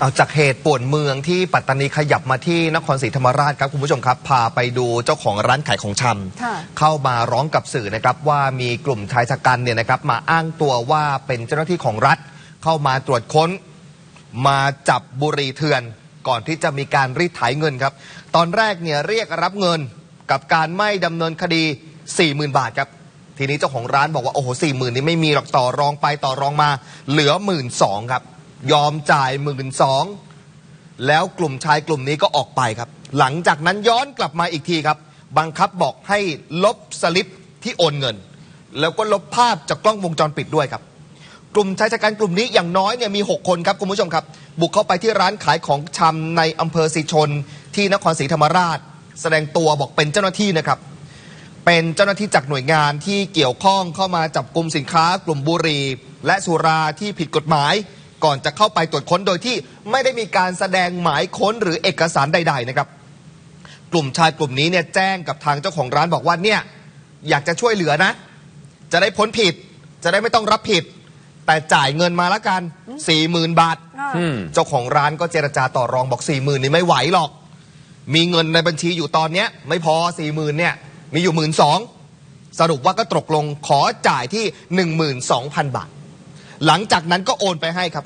เอาจากเหตุป่วนเมืองที่ปัตตานีขยับมาที่นครศรีธรรมราชครับคุณผู้ชมครับ พาไปดูเจ้าของร้านขายของชำค่ะเข้ามาร้องกับสื่อนะครับว่ามีกลุ่มชายชะกันเนี่ยนะครับ มาอ้างตัวว่าเป็นเจ้าหน้าที่ของรัฐ เข้ามาตรวจค้น มาจับบุหรี่เถื่อน ก่อนที่จะมีการรีดไถเงินครับ ตอนแรกเนี่ยเรียกรับเงินกับการไม่ดำเนินคดี 40,000 บาทครับทีนี้เจ้าของร้านบอกว่าโอ้โหสี่หมื่นนี่ไม่มีหรอกต่อรองไปต่อรองมา เหลือหมื่นสองครับ ยอมจ่ายหมื่นสองแล้วกลุ่มชายกลุ่มนี้ก็ออกไปครับ หลังจากนั้นย้อนกลับมาอีกทีครับ บังคับบอกให้ลบสลิปที่โอนเงิน แล้วก็ลบภาพจากกล้องวงจรปิดด้วยครับ กลุ่มชายชะกันกลุ่มนี้อย่างน้อยเนี่ยมี 6 คนครับคุณผู้ชมครับ บุกเข้าไปที่ร้านขายของชำในอำเภอศรีชน ที่นครศรีธรรมราช แสดงตัวบอกเป็นเจ้าหน้าที่นะครับ เป็นเจ้าหน้าที่จากหน่วยงานที่เกี่ยวข้องเข้ามาจับกลุ่มสินค้ากลุ่มบุหรี่และสุราที่ผิดกฎหมาย ก่อนจะเข้าไปตรวจค้นโดยที่ไม่ได้มีการแสดงหมายค้นหรือเอกสารใด ๆ นะครับ กลุ่มชายกลุ่มนี้เนี่ยแจ้งกับทางเจ้าของร้านบอกว่าเนี่ยอยากจะช่วยเหลือนะ จะได้พ้นผิด จะได้ไม่ต้องรับผิด แต่จ่ายเงินมาละกันสี่หมื่นบาทค่ะอืมเจ้าของร้านก็เจรจาต่อรองบอกสี่หมื่นนี่ไม่ไหวหรอก มีเงินในบัญชีอยู่ตอนเนี้ย ไม่พอสี่หมื่นเนี่ย มีอยู่หมื่นสองสรุปว่าก็ตกลงขอจ่ายที่หนึ่งหมื่นสองพันบาท หลังจากนั้นก็โอนไปให้ครับ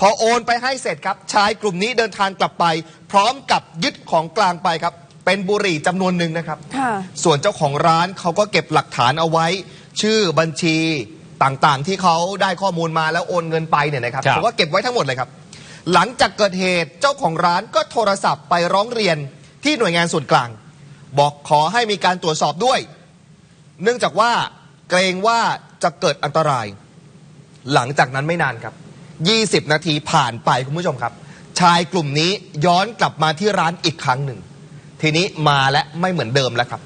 พอโอนไปให้เสร็จครับ ชายกลุ่มนี้เดินทางกลับไป พร้อมกับยึดของกลางไปครับ เป็นบุหรี่จำนวนหนึ่งนะครับ ค่ะ ส่วนเจ้าของร้านเขาก็เก็บหลักฐานเอาไว้ ชื่อบัญชีต่างๆ ที่เขาได้ข้อมูลมาแล้วโอนเงินไปเนี่ยนะครับครับ เขาก็เก็บไว้ทั้งหมดเลยครับ หลังจากเกิดเหตุเจ้าของร้านก็โทรศัพท์ไปร้องเรียนที่หน่วยงานส่วนกลาง บอกขอให้มีการตรวจสอบด้วย เนื่องจากว่าเกรงว่าจะเกิดอันตราย หลังจากนั้นไม่นานครับ 20 นาทีผ่านไปคุณผู้ชมครับ ชายกลุ่มนี้ย้อนกลับมาที่ร้านอีกครั้งหนึ่ง ทีนี้มาและไม่เหมือนเดิมแล้วครับ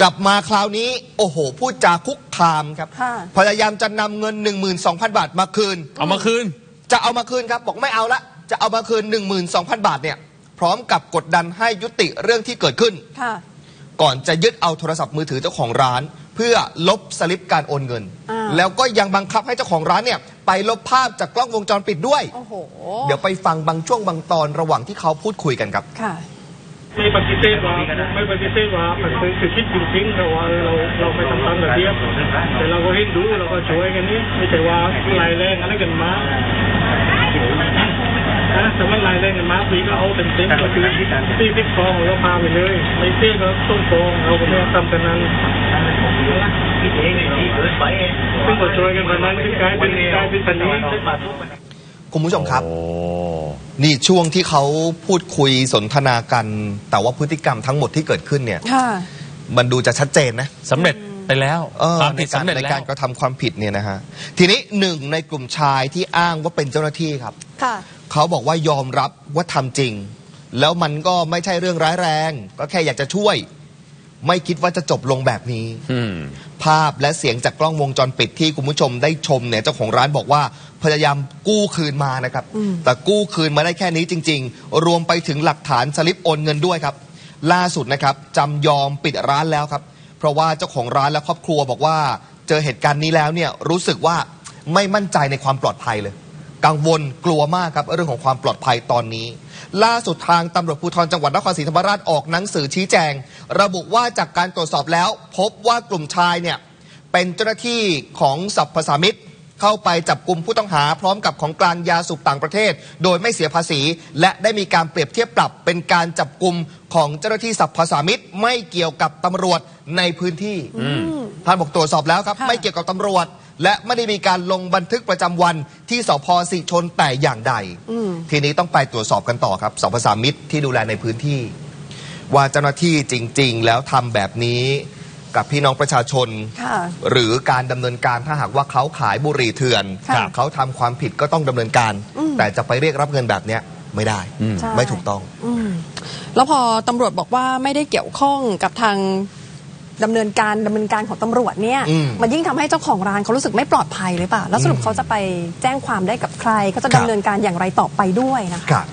กลับมาคราวนี้ โอ้โหพูดจาคุกคามครับ ค่ะ พยายามจะนำเงิน 12,000 บาทมาคืน เอามาคืน จะเอามาคืนครับ บอกไม่เอาละ จะเอามาคืน 12,000 บาทเนี่ยพร้อมกับกดดันให้ยุติเรื่องที่เกิดขึ้น ค่ะ ก่อนจะยึดเอาโทรศัพท์มือถือเจ้าของร้าน เพื่อลบสลิปการโอนเงิน อ่า แล้วก็ยังบังคับให้เจ้าของร้านเนี่ยไปลบภาพจากกล้องวงจรปิดด้วย โอ้โห เดี๋ยวไปฟังบางช่วงบางตอนระหว่างที่เขาพูดคุยกันครับ ค่ะ ไม่ปฏิเสธว่าไม่ปฏิเสธว่ามันคือคือคิดจริงๆแต่ว่าเราเราไปทำตามระเบียบแต่เราก็เห็นดูเราก็ช่วยกันนี่ไม่ใช่ว่าลายแรงอะไรกันมา นะแต่มันลายแรงกันมาปีก็เอาเต็มเต็มๆก็คือตีสิบฟองเราพาไปเลยไม่เต้ก็ต้นฟองเราก็ไม่ทำกันนั้นซึ่งก็ช่วยกันแบบนั้นถึงกลายเป็นกลายเป็นปัญหาคุณผู้ชมครับโอ้นี่ช่วงที่เขาพูดคุยสนทนากัน แต่ว่าพฤติกรรมทั้งหมดที่เกิดขึ้นเนี่ยค่ะมันดูจะชัดเจนนะสำเร็จไปแล้วเออความในผิดการสำเร็จในแล้การวกระทำความผิดเนี่ยนะฮะทีนี้หนึ่งในกลุ่มชายที่อ้างว่าเป็นเจ้าหน้าที่ครับค่ะ เขาบอกว่ายอมรับว่าทำจริง แล้วมันก็ไม่ใช่เรื่องร้ายแรง ก็แค่อยากจะช่วย ไม่คิดว่าจะจบลงแบบนี้ อืม ภาพและเสียงจากกล้องวงจรปิดที่คุณผู้ชมได้ชมเนี่ยเจ้าของร้านบอกว่าพยายามกู้คืนมานะครับอืมแต่กู้คืนมาได้แค่นี้จริง ๆ รวมไปถึงหลักฐานสลิปโอนเงินด้วยครับ ล่าสุดนะครับจำยอมปิดร้านแล้วครับ เพราะว่าเจ้าของร้านและครอบครัวบอกว่า เจอเหตุการณ์นี้แล้วเนี่ยรู้สึกว่าไม่มั่นใจในความปลอดภัยเลย กังวลกลัวมากครับเรื่องของความปลอดภัยตอนนี้ ล่าสุดทางตำรวจภูธรจังหวัดนครศรีธรรมราชออกหนังสือชี้แจง ระบุว่าจากการตรวจสอบแล้ว พบว่ากลุ่มชายเนี่ยเป็นเจ้าหน้าที่ของสรรพสามิตเข้าไปจับกลุ่มผู้ต้องหาพร้อมกับของกลางยาสูบต่างประเทศ โดยไม่เสียภาษี และได้มีการเปรียบเทียบปรับเป็นการจับกลุ่มของเจ้าหน้าที่สรรพสามิตไม่เกี่ยวกับตำรวจในพื้นที่ท่านบอกตรวจสอบแล้วครับค่ะไม่เกี่ยวกับตำรวจ และไม่ได้มีการลงบันทึกประจำวันที่สพสิชนแต่อย่างใดอืมทีนี้ต้องไปตรวจสอบกันต่อครับสพสามิตรที่ดูแลในพื้นที่ ว่าเจ้าหน้าที่จริง ๆ แล้วทำแบบนี้กับพี่น้องประชาชนค่ะหรือการดำเนินการถ้าหากว่าเขาขายบุหรี่เถื่อนค่ะเขาทำความผิดก็ต้องดำเนินการอืมแต่จะไปเรียกรับเงินแบบเนี้ยไม่ได้อืมใช่ไม่ถูกต้องอืมแล้วพอตำรวจบอกว่าไม่ได้เกี่ยวข้องกับทาง ดำเนินการดำเนินการของตำรวจเนี่ยอืมมันยิ่งทำให้เจ้าของร้านเขารู้สึกไม่ปลอดภัยเลยป่ะแล้วสรุปเขาจะไปแจ้งความได้กับใครเขาจะครับดำเนินการอย่างไรต่อไปด้วยนะคะครับ